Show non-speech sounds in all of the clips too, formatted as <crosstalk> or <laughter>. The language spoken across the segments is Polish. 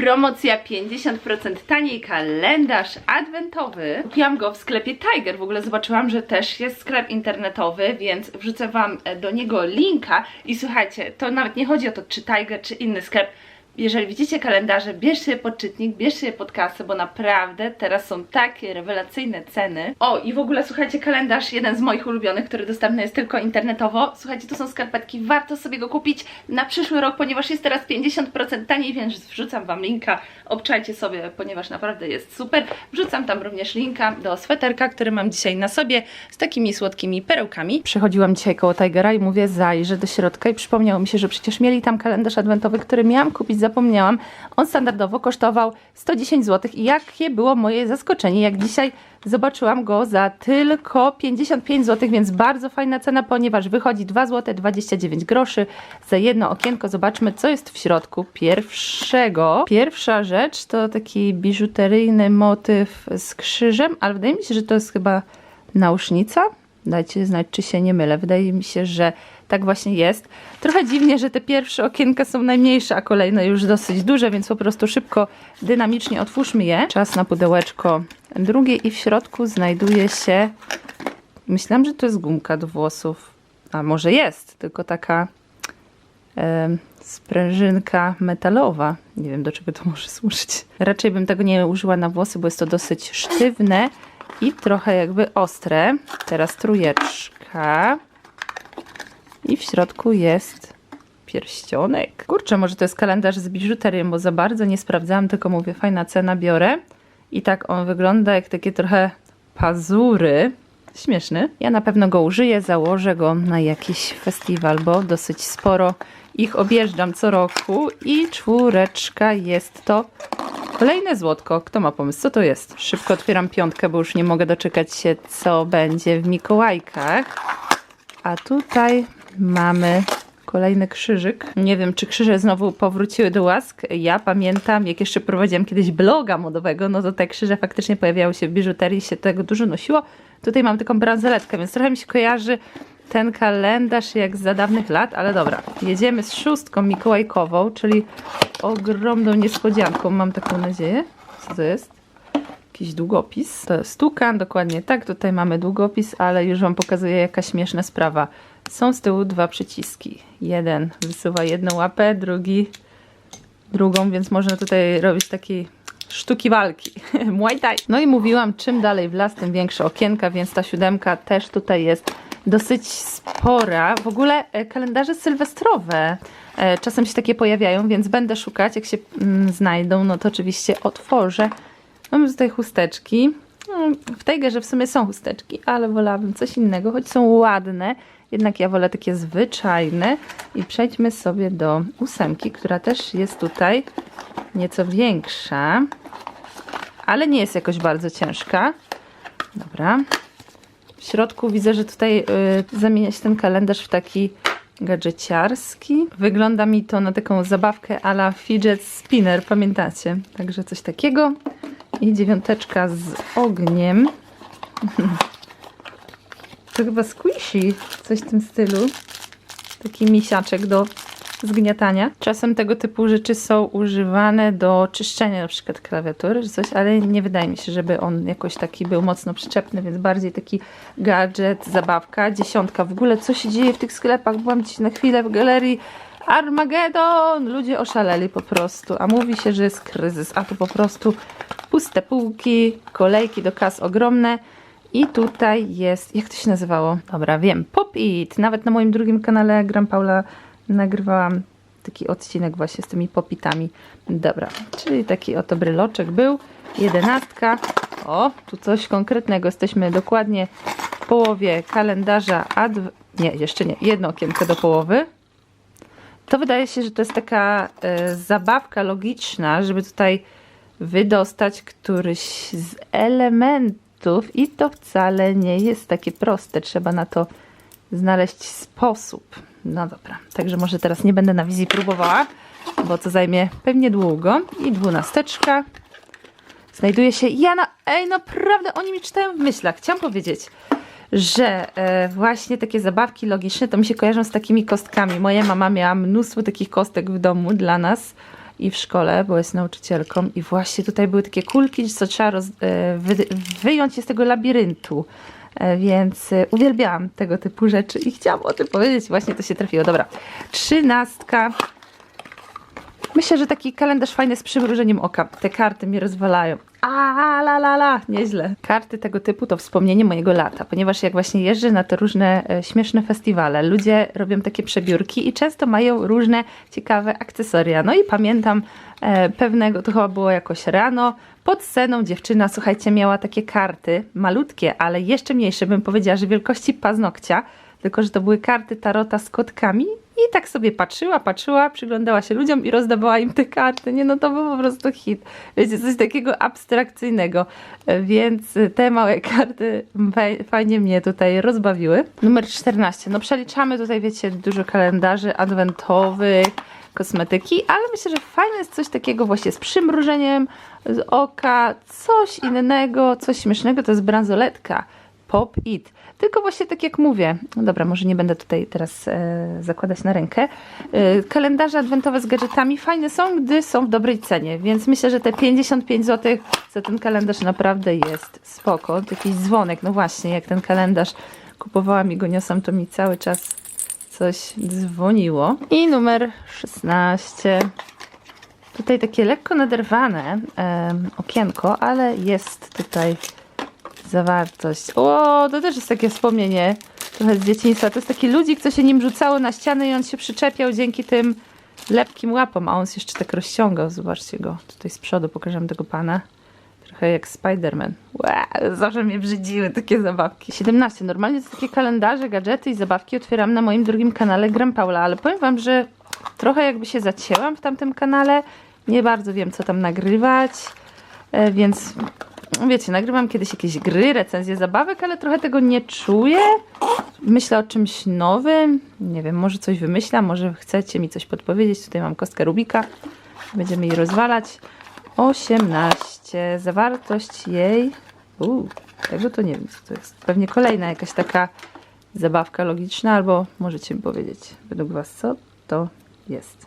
Promocja 50% taniej kalendarz adwentowy. Kupiłam go w sklepie Tiger. W ogóle zobaczyłam, że też jest sklep internetowy, więc wrzucę Wam e, do niego linka. I słuchajcie, to nawet nie chodzi o to, czy Tiger, czy inny sklep. Jeżeli widzicie kalendarze, bierzcie je pod czytnik, bierzcie je pod kasę, bo naprawdę teraz są takie rewelacyjne ceny. O, i w ogóle słuchajcie, kalendarz, jeden z moich ulubionych, który dostępny jest tylko internetowo. Słuchajcie, to są skarpetki, warto sobie go kupić na przyszły rok, ponieważ jest teraz 50% taniej, więc wrzucam Wam linka, obczajcie sobie, ponieważ naprawdę jest super. Wrzucam tam również linka do sweterka, który mam dzisiaj na sobie z takimi słodkimi perełkami. Przechodziłam dzisiaj koło Tigera i mówię, zajrzę do środka i przypomniało mi się, że przecież mieli tam kalendarz adwentowy, który miałam kupić, zapomniałam. On standardowo kosztował 110 zł i jakie było moje zaskoczenie, jak dzisiaj zobaczyłam go za tylko 55 zł, więc bardzo fajna cena, ponieważ wychodzi 2 zł 29 groszy za jedno okienko. Zobaczmy, co jest w środku pierwszego. Pierwsza rzecz to taki biżuteryjny motyw z krzyżem, ale wydaje mi się, że to jest chyba nausznica. Dajcie znać, czy się nie mylę. Wydaje mi się, że tak właśnie jest. Trochę dziwnie, że te pierwsze okienka są najmniejsze, a kolejne już dosyć duże, więc po prostu szybko, dynamicznie otwórzmy je. Czas na pudełeczko drugie i w środku znajduje się... Myślałam, że to jest gumka do włosów. A może jest, tylko taka sprężynka metalowa. Nie wiem, do czego to może służyć. Raczej bym tego nie użyła na włosy, bo jest to dosyć sztywne i trochę jakby ostre. Teraz trójeczka. I w środku jest pierścionek. Kurczę, może to jest kalendarz z biżuterią, bo za bardzo nie sprawdzałam, tylko mówię, fajna cena, biorę. I tak on wygląda jak takie trochę pazury. Śmieszny. Ja na pewno go użyję, założę go na jakiś festiwal, bo dosyć sporo ich objeżdżam co roku. I czwóreczka jest to kolejne złotko. Kto ma pomysł? Co to jest? Szybko otwieram piątkę, bo już nie mogę doczekać się, co będzie w Mikołajkach. A tutaj mamy kolejny krzyżyk. Nie wiem, czy krzyże znowu powróciły do łask. Ja pamiętam, jak jeszcze prowadziłam kiedyś bloga modowego, no to te krzyże faktycznie pojawiały się w biżuterii, się tego dużo nosiło. Tutaj mam taką bransoletkę, więc trochę mi się kojarzy ten kalendarz jak za dawnych lat, ale dobra. Jedziemy z szóstką mikołajkową, czyli ogromną niespodzianką, mam taką nadzieję. Co to jest? jakiś długopis. To jest tukan, dokładnie tak. Tutaj mamy długopis, ale już Wam pokazuję jaka śmieszna sprawa. Są z tyłu dwa przyciski. Jeden wysuwa jedną łapę, drugi drugą, więc można tutaj robić takie sztuki walki. <laughs> Muay Thai. No i mówiłam, czym dalej w las, tym większe okienka, więc ta siódemka też tutaj jest dosyć spora. W ogóle e, kalendarze sylwestrowe e, czasem się takie pojawiają, więc będę szukać. Jak się mm, znajdą, no to oczywiście otworzę. Mamy tutaj chusteczki. No, W Tigerze w sumie są chusteczki, ale wolałabym coś innego, choć są ładne. Jednak ja wolę takie zwyczajne. I przejdźmy sobie do ósemki, która też jest tutaj nieco większa, ale nie jest jakoś bardzo ciężka. Dobra. W środku widzę, że tutaj y, zamienia się ten kalendarz w taki gadżeciarski. Wygląda mi to na taką zabawkę a la fidget spinner, pamiętacie? Także coś takiego. I dziewiąteczka z ogniem. <laughs> To chyba squishy, coś w tym stylu. Taki misiaczek do zgniatania. Czasem tego typu rzeczy są używane do czyszczenia na przykład klawiatury czy coś, ale nie wydaje mi się, żeby on jakoś taki był mocno przyczepny, więc bardziej taki gadżet, zabawka. Dziesiątka. W ogóle co się dzieje w tych sklepach? Byłam dziś na chwilę w galerii Armagedon! Ludzie oszaleli po prostu, a mówi się, że jest kryzys, a tu po prostu puste półki, kolejki do kas ogromne. I tutaj jest, jak to się nazywało? Dobra, wiem, Pop It. Nawet na moim drugim kanale Gram Paula nagrywałam taki odcinek właśnie z tymi popitami. Dobra, czyli taki oto bryloczek był. Jedenastka. O, tu coś konkretnego. Jesteśmy dokładnie w połowie kalendarza adw... Nie, jeszcze nie. Jedno okienko do połowy. To wydaje się, że to jest taka e, zabawka logiczna, żeby tutaj wydostać któryś z elementów i to wcale nie jest takie proste. Trzeba na to znaleźć sposób. No dobra, także może teraz nie będę na wizji próbowała, bo to zajmie pewnie długo. I dwunasteczka. Znajduje się Jana. Ej, naprawdę oni mi czytają w myślach. Chciałam powiedzieć, że e, właśnie takie zabawki logiczne to mi się kojarzą z takimi kostkami. Moja mama miała mnóstwo takich kostek w domu dla nas i w szkole, bo jest nauczycielką i właśnie tutaj były takie kulki, co trzeba roz, e, wy, wyjąć je z tego labiryntu. E, Więc e, uwielbiałam tego typu rzeczy i chciałam o tym powiedzieć. Właśnie to się trafiło. Dobra, trzynastka. Myślę, że taki kalendarz fajny z przymrużeniem oka. Te karty mnie rozwalają. A la la la, nieźle. Karty tego typu to wspomnienie mojego lata, ponieważ jak właśnie jeżdżę na te różne e, śmieszne festiwale, ludzie robią takie przebiórki i często mają różne ciekawe akcesoria. No i pamiętam e, pewnego, to chyba było jakoś rano, pod sceną dziewczyna, słuchajcie, miała takie karty, malutkie, ale jeszcze mniejsze, bym powiedziała, że wielkości paznokcia, tylko że to były karty tarota z kotkami i tak sobie patrzyła, patrzyła, przyglądała się ludziom i rozdawała im te karty. Nie no, to był po prostu hit. Wiecie, coś takiego abstrakcyjnego. Więc te małe karty faj- fajnie mnie tutaj rozbawiły. Numer 14. No przeliczamy tutaj, wiecie, dużo kalendarzy adwentowych, kosmetyki, ale myślę, że fajne jest coś takiego właśnie z przymrużeniem z oka, coś innego, coś śmiesznego, to jest bransoletka. Pop It. Tylko właśnie tak jak mówię, no dobra, może nie będę tutaj teraz e, zakładać na rękę. E, kalendarze adwentowe z gadżetami fajne są, gdy są w dobrej cenie, więc myślę, że te 55 zł za ten kalendarz naprawdę jest spoko. To jakiś dzwonek, no właśnie, jak ten kalendarz kupowałam i go niosłam, to mi cały czas coś dzwoniło. I numer 16. Tutaj takie lekko naderwane em, okienko, ale jest tutaj zawartość. O, to też jest takie wspomnienie trochę z dzieciństwa. To jest taki ludzik, co się nim rzucało na ścianę i on się przyczepiał dzięki tym lepkim łapom, a on się jeszcze tak rozciągał. Zobaczcie go. Tutaj z przodu pokażę tego pana. Trochę jak Spider-Man. Wow, zawsze mnie brzydziły takie zabawki. 17. Normalnie to takie kalendarze, gadżety i zabawki otwieram na moim drugim kanale Gram Paula, ale powiem wam, że trochę jakby się zacięłam w tamtym kanale. Nie bardzo wiem, co tam nagrywać, e, więc wiecie, nagrywam kiedyś jakieś gry, recenzje zabawek, ale trochę tego nie czuję. Myślę o czymś nowym. Nie wiem, może coś wymyślam, może chcecie mi coś podpowiedzieć. Tutaj mam kostkę Rubika. Będziemy jej rozwalać. 18. Zawartość jej. Uuu, tego to nie wiem, co to jest. Pewnie kolejna jakaś taka zabawka logiczna, albo możecie mi powiedzieć według Was, co to jest.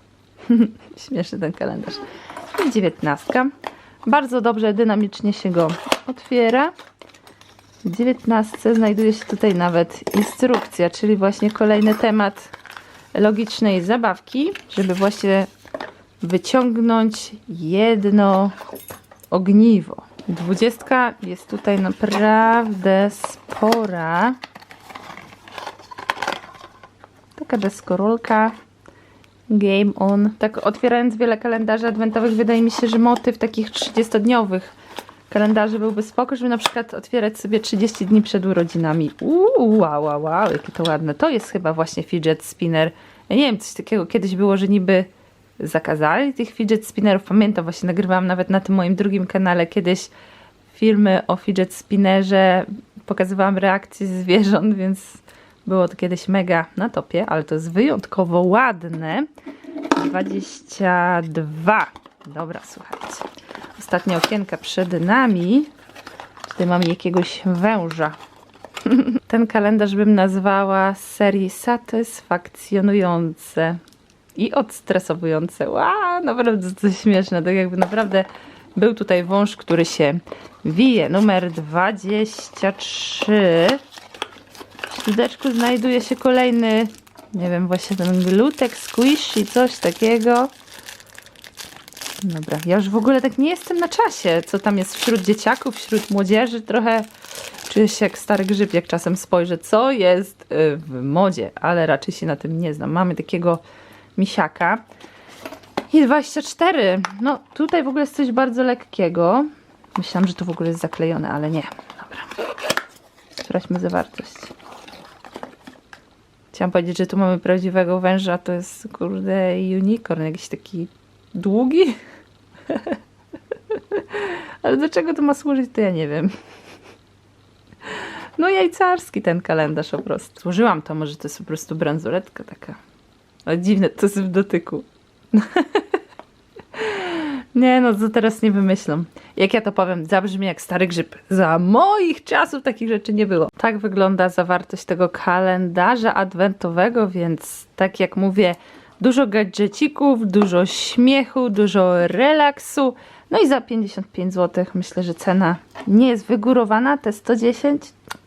<laughs> Śmieszny ten kalendarz. I 19. Bardzo dobrze, dynamicznie się go otwiera. W 19 znajduje się tutaj nawet instrukcja, czyli właśnie kolejny temat logicznej zabawki, żeby właśnie wyciągnąć jedno ogniwo. Dwudziestka jest tutaj naprawdę spora. Taka deskorolka. Game on. Tak otwierając wiele kalendarzy adwentowych, wydaje mi się, że motyw takich 30-dniowych kalendarzy byłby spoko, żeby na przykład otwierać sobie 30 dni przed urodzinami. Uuu, wow, wow, wow, jakie to ładne. To jest chyba właśnie fidget spinner. Ja nie wiem, coś takiego kiedyś było, że niby zakazali tych fidget spinnerów. Pamiętam, właśnie nagrywałam nawet na tym moim drugim kanale kiedyś filmy o fidget spinnerze. Pokazywałam reakcje zwierząt, więc było to kiedyś mega na topie, ale to jest wyjątkowo ładne. 22. Dobra, słuchajcie. Ostatnia okienka przed nami. Tutaj mam jakiegoś węża. <laughs> Ten kalendarz bym nazwała serii satysfakcjonujące i odstresowujące. Wow, naprawdę to śmieszne. Tak jakby naprawdę był tutaj wąż, który się wije. Numer 23. W śródeczku znajduje się kolejny, nie wiem, właśnie ten glutek, squish i coś takiego. Dobra, ja już w ogóle tak nie jestem na czasie, co tam jest wśród dzieciaków, wśród młodzieży. Trochę czuję się jak stary grzyb, jak czasem spojrzę, co jest y, w modzie, ale raczej się na tym nie znam. Mamy takiego misiaka. I 24. No, tutaj w ogóle jest coś bardzo lekkiego. Myślałam, że to w ogóle jest zaklejone, ale nie. Dobra. Sprawdźmy zawartość. Chciałam powiedzieć, że tu mamy prawdziwego węża, to jest kurde unicorn, jakiś taki długi. <laughs> Ale do czego to ma służyć, to ja nie wiem. No jajcarski ten kalendarz po prostu. Złożyłam to, może to jest po prostu bransoletka taka. Ale dziwne, to jest w dotyku. <laughs> Nie no, co teraz nie wymyślą. Jak ja to powiem, zabrzmi jak stary grzyb. Za moich czasów takich rzeczy nie było. Tak wygląda zawartość tego kalendarza adwentowego, więc tak jak mówię, Dużo gadżecików, dużo śmiechu, dużo relaksu. No i za 55 zł myślę, że cena nie jest wygórowana. Te 110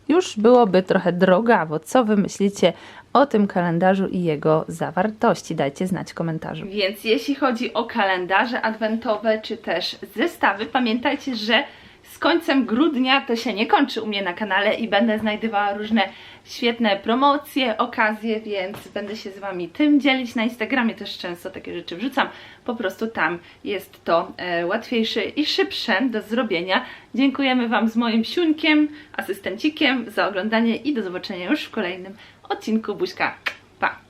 już byłoby trochę drogawo. Co wy myślicie o tym kalendarzu i jego zawartości? Dajcie znać w komentarzu. Więc jeśli chodzi o kalendarze adwentowe czy też zestawy, pamiętajcie, że z końcem grudnia to się nie kończy u mnie na kanale i będę znajdowała różne świetne promocje, okazje, więc będę się z Wami tym dzielić. Na Instagramie też często takie rzeczy wrzucam. Po prostu tam jest to e, łatwiejsze i szybsze do zrobienia. Dziękujemy Wam z moim siunkiem, asystencikiem za oglądanie i do zobaczenia już w kolejnym odcinku. Buźka, pa!